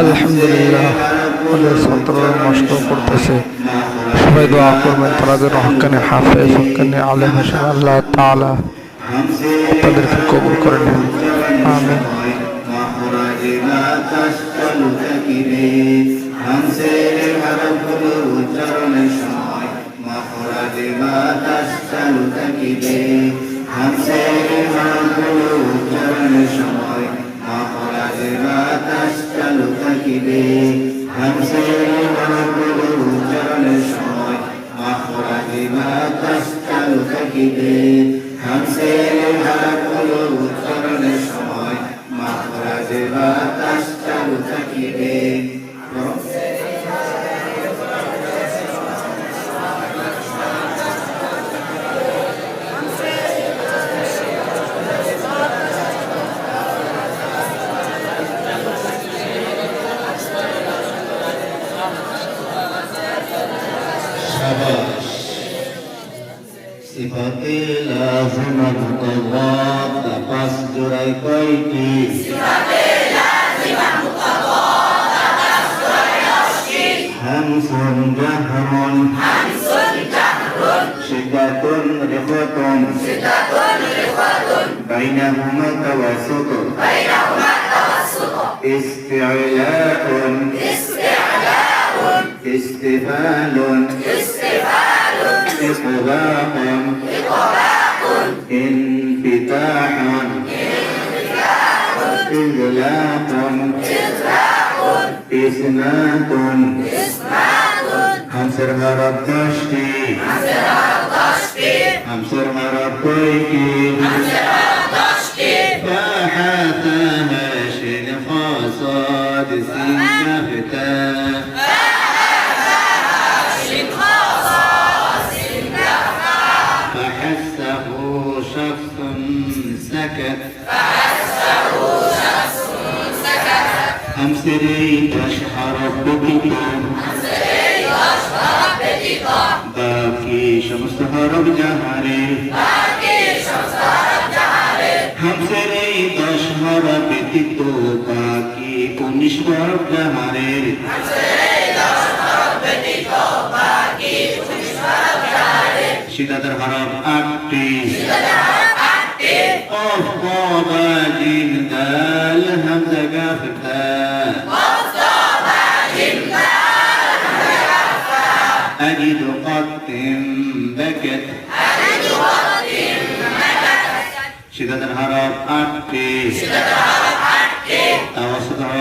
আলহামদুলিল্লাহ আমাদের ছাত্ররা নষ্ট করতেছে। সবাই দোয়া করবেন, তারা যেন হকানে হাফেজ হকানে আলম হাসান তাদেরকে কবুল করে নেন। আমি হামসের হামগুলো উচ্চারণের সময় মহারাজের তাকিবে হামসের হরফগুলো উচ্চারণের সময় মখরাজ মা তাশতাল তাকিবে হামসের হরফগুলো উচ্চারণের সময় মখরাজ মা সিফাতে লাজম মুতাওয়াত পাঁচ জোড়ায় কয়টি হামসুন জাহরুন শিকাতুন রিফাতুন বাইনাহুমা তাওয়াসুত ইস্তিলাউন استفال إطلاق انفتاح إذلة إسمات همسرها ربطشتي همسرها ربطيكي فحاتها شن خاصة سنة فتاة فحسه شخص سكت أمسري تشهر بكتاب باقي شمس هرب جهري همسري تشهر ব্যতীত বাকি উনিশ হরব জাহারের সিদাদের হরব আটটি قف طابا جيم دال همزة قاف أجد قط بكت شدة الهرب أبكي توسط الهرب